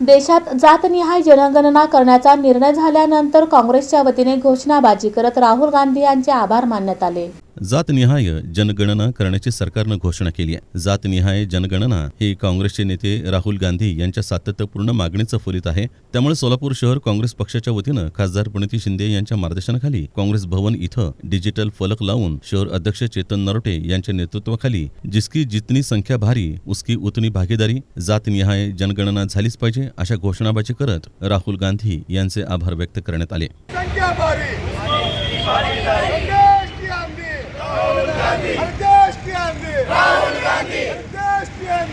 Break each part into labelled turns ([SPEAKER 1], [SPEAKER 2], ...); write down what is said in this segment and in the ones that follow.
[SPEAKER 1] देशात जातनिहाय जनगणना करण्याचा निर्णय झाल्यानंतर काँग्रेसच्या वतीने घोषणाबाजी करत राहुल गांधी यांचे आभार मानण्यात आले.
[SPEAKER 2] जातनिहाय जनगणना करण्याची सरकारनं घोषणा केली आहे. जातनिहाय जनगणना ही काँग्रेसचे नेते राहुल गांधी यांच्या सातत्यपूर्ण मागणीचं फलित आहे. त्यामुळे सोलापूर शहर काँग्रेस पक्षाच्या वतीनं खासदार प्रणिती शिंदे यांच्या मार्गदर्शनाखाली काँग्रेस भवन इथं डिजिटल फलक लावून शहर अध्यक्ष चेतन नरोटे यांच्या नेतृत्वाखाली जिसकी जितनी संख्या भारी उसकी उतनी भागीदारी जातनिहाय जनगणना झालीच पाहिजे अशा घोषणाबाजी करत राहुल गांधी यांचे आभार व्यक्त करण्यात आले
[SPEAKER 3] संख्या भारी देश की आंधी राहुल गांधी देश की आंधी राहुल गांधी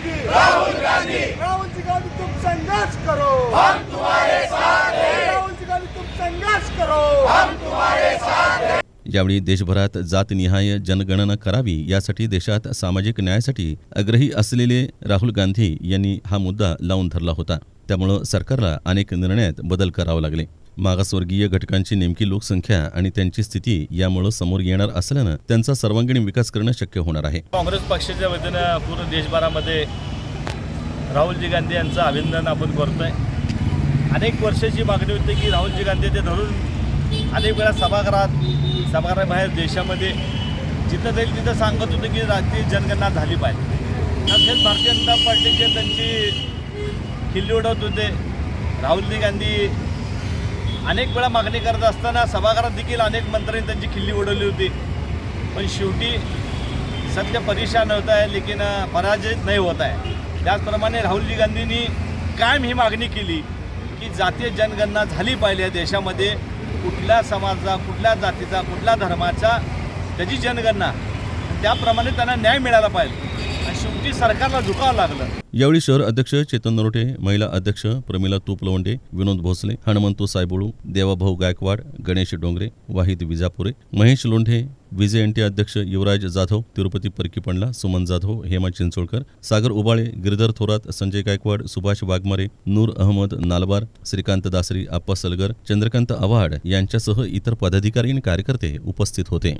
[SPEAKER 3] आंधी राहुल गांधी। राहुल जी गांधी तुम संघर्ष करो। हम तुम्हारे साथ हैं। राहुल जी गांधी तुम संघर्ष करो। हम तुम्हारे साथ हैं।
[SPEAKER 2] यावेळी देशभरात जातनिहाय जनगणना करावी यासाठी देशात सामाजिक न्यायासाठी आग्रही असलेले राहुल गांधी यांनी हा मुद्दा लावून धरला होता. त्यामुळं सरकारला अनेक निर्णयात बदल करावे लागले. मागासवर्गीय घटकांची नेमकी लोकसंख्या आणि त्यांची स्थिती यामुळं समोर येणार असल्यानं त्यांचा सर्वांगीण विकास करणं शक्य होणार आहे.
[SPEAKER 4] काँग्रेस पक्षाच्या वतीनं पूर्ण देशभरामध्ये राहुलजी गांधी यांचं अभिनंदन आपण करतोय. अनेक वर्षाची मागणी होती की राहुलजी गांधी ते धरून अनेक वेळा सभागृहात सभागृहाबाहेर देशामध्ये जिथं जाईल तिथं सांगत होतं की राष्ट्रीय जनगणना झाली पाहिजे. तसेच भारतीय जनता पार्टीचे त्यांची खिल्ली उडवत होते. राहुलजी गांधी अनेक वेळा मागणी करत असताना सभागृहात देखील अनेक मंत्र्यांनी त्यांची खिल्ली उडवली होती. पण शेवटी सत्य परेशान होत आहे लेकिन पराजित नाही होत आहे. त्याचप्रमाणे राहुलजी गांधींनी कायम ही मागणी केली की जातीय जनगणना झाली पाहिजे या देशामध्ये. कुठल्या समाजाचा कुठल्या जातीचा कुठल्या धर्माचा त्याची जनगणना. त्याप्रमाणे त्यांना न्याय मिळाला पाहिजे. शेवटी सरकारला झुकावं लागलं.
[SPEAKER 2] यावेळी शहर अध्यक्ष चेतन नरोटे महिला अध्यक्ष प्रमिला तुपलवंडे विनोद भोसले हनुमंतू सायबोळू देवाभाऊ गायकवाड गणेश डोंगरे वाहिद विजापुरे महेश लोंढे विजे एनटी अध्यक्ष युवराज जाधव तिरुपती परकीपंडला सुमन जाधव हेमा चिंचोळकर सागर उबाळे गिरधर थोरात संजय गायकवाड सुभाष वाघमारे नूर अहमद नालबार श्रीकांत दासरी आप्पा सलगर चंद्रकांत आव्हाड यांच्यासह इतर पदाधिकारी आणि कार्यकर्ते उपस्थित होते.